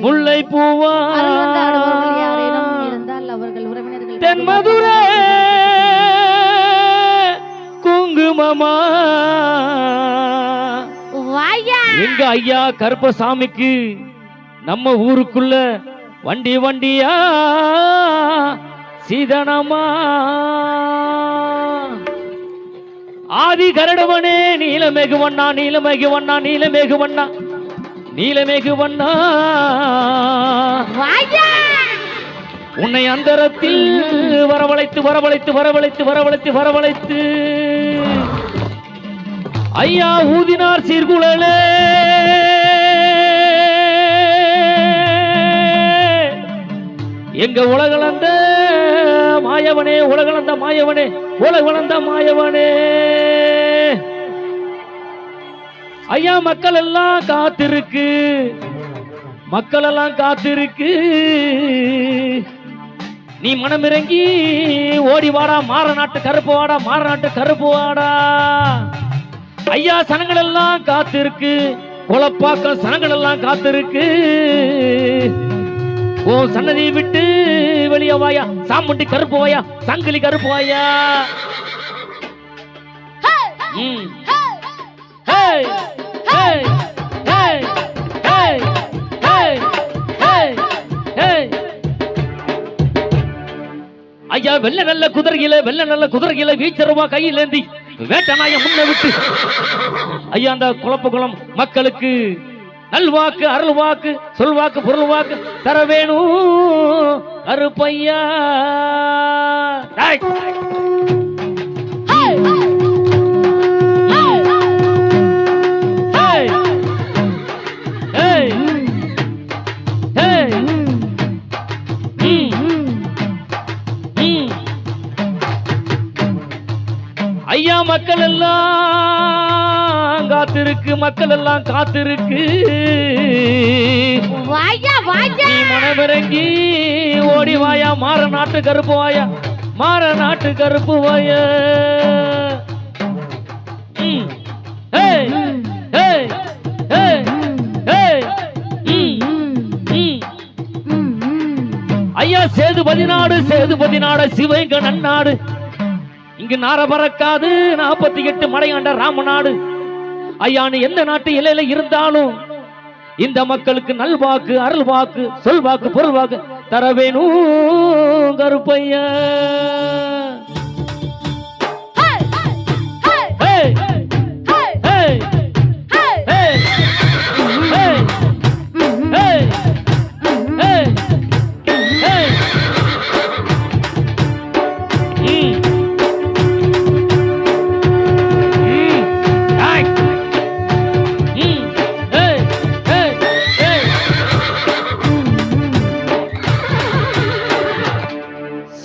முல்லை பூவா. தென்மதுரை. குங்குமமா. எங்க ஐயா கருப்பசாமிக்கு நம்ம ஊருக்குள்ள வண்டி வண்டியா? சீதனமா. ஆதி கரடவனே நீலமேகு வண்ணா நீலமேகு வண்ணா நீலமேகு வண்ணா நீலமேகு வண்ணா உன்னை அந்தரத்தில் வரவழைத்து வரவழைத்து வரவழைத்து வரவழைத்து வரவழைத்து. ஐயா ஊதினார் சீர்குழலே. எங்க உலகளந்த மாயவனே உலகளந்த மாயவனே உலகளந்த மாயவனே. ஐயா மக்கள் எல்லாம் காத்திருக்கு. மக்கள் எல்லாம் காத்திருக்கு. நீ மனமிறங்கி ஓடி வாடா மாற நாட்டு கருப்பு வாடா மாற நாட்டு கருப்பு வாடா. ஐயா சனங்கள் எல்லாம் காத்திருக்கு. குளப்பாக்கம் சனங்கள் எல்லாம் காத்திருக்கு. ஓ சன்னதியை விட்டு வெளியே வாயா. சாமுண்டி கருப்பு வாயா சங்கிலி கருப்பு வாயா. ம். ஹேய், ஐயா வெள்ள நல்ல குதிரையில வெள்ள நல்ல குதிரையில வீச்சருமா கையில் ஏந்தி வேட்டநாய முன்ன விட்டு. ஐயா அந்த குழப்ப குளம் மக்களுக்கு நல்வாக்கு அருள் வாக்கு சொல்வாக்கு பொருள் வாக்கு தர வேணும் அருப்பையா எல்லாம் காத்திருக்கு மக்கள் எல்லாம் காத்திருக்கு நீ மனமிறங்கி ஓடி வாயா மாற நாட்டு கருப்பு வாயா மாற நாட்டு கருப்பு வாயா. ஐயா சேதுபதி நாடு சேதுபதி நாடு சிவங்க நன்னாடு. இங்கு நார பறக்காது. நாற்பத்தி எட்டு மலையாண்ட ராமநாடு ஐயா நீ எந்த நாட்டு இலையில இருந்தாலும் இந்த மக்களுக்கு நல்வாக்கு அருள் வாக்கு சொல் வாக்கு பொருள் வாக்கு தர கருப்பையா.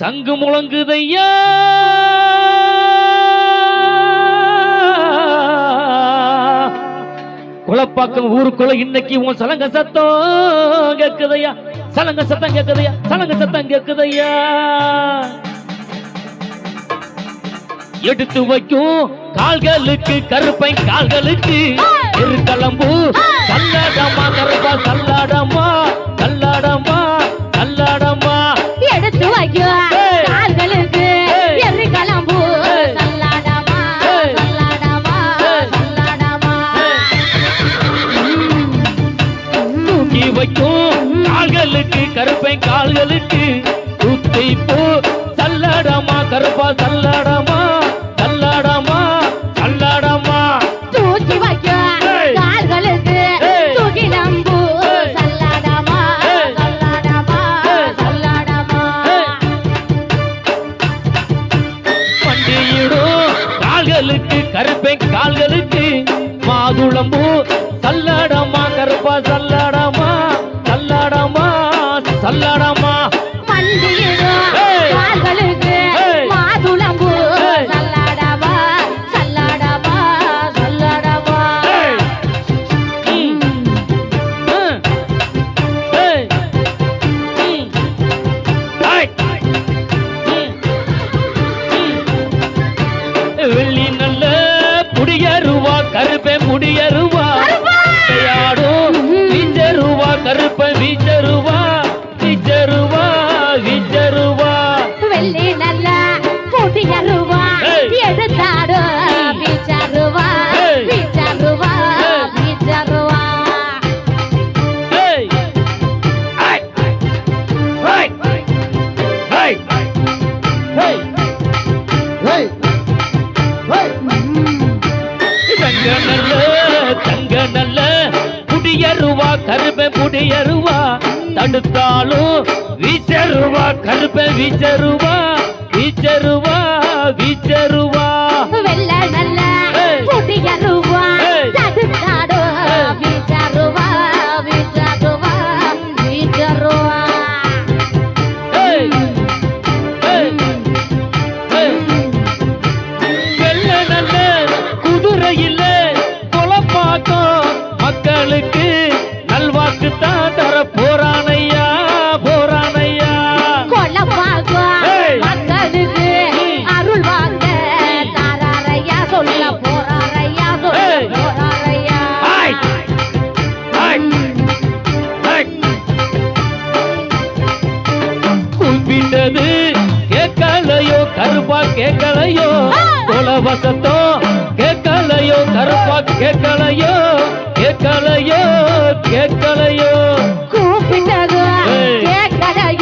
சங்கு முழங்குதையா? குளப்பாக்கம் ஊருக்குள்ள இன்னைக்கு உன் சலங்க சத்தம் கேக்குதையா? சலங்க சத்தம் கேக்குதையா? சலங்க சத்தம் கேக்குதையா? எடுத்து வைக்கும் கால்களுக்கு கருப்பை கால்களுக்கு எருக்களம்பு சல்லாடமா வைக்கும் கால்களுக்கு கருப்பை கால்களுக்கு தூத்தி பூ சல்லாடமா கருப்பா சல்லாடமா சல்லாடமா சல்லாடமா தூக்கி வைக்கோ ஏய். கால்களுக்கு. துகிலம்பு. சல்லாடமா. சல்லாடமா. சல்லாடமா ஏய். வண்டியிடும் கால்களுக்கு கருப்பை கால்களுக்கு மாதுளம்பூ சல்லாடமா ಕರ್ಬೆ ಪುಡಿಯರುವ ತಡುತ್ತಾಳು ವಿಚರುವ ಕರ್ಬೆ ವಿಚರುವ ವಿಚರುವ ವಿಚರುವ சொல்ல போறாரையா சொல்ல போறாரையா கூப்பிட்டது கேட்கலையோ கருப்பா கேட்கலையோ குலவசத்தோ கேட்கலையோ கருப்பா கேட்கலையோ கேட்கலையோ கேட்கலையோ கேட்கலையோ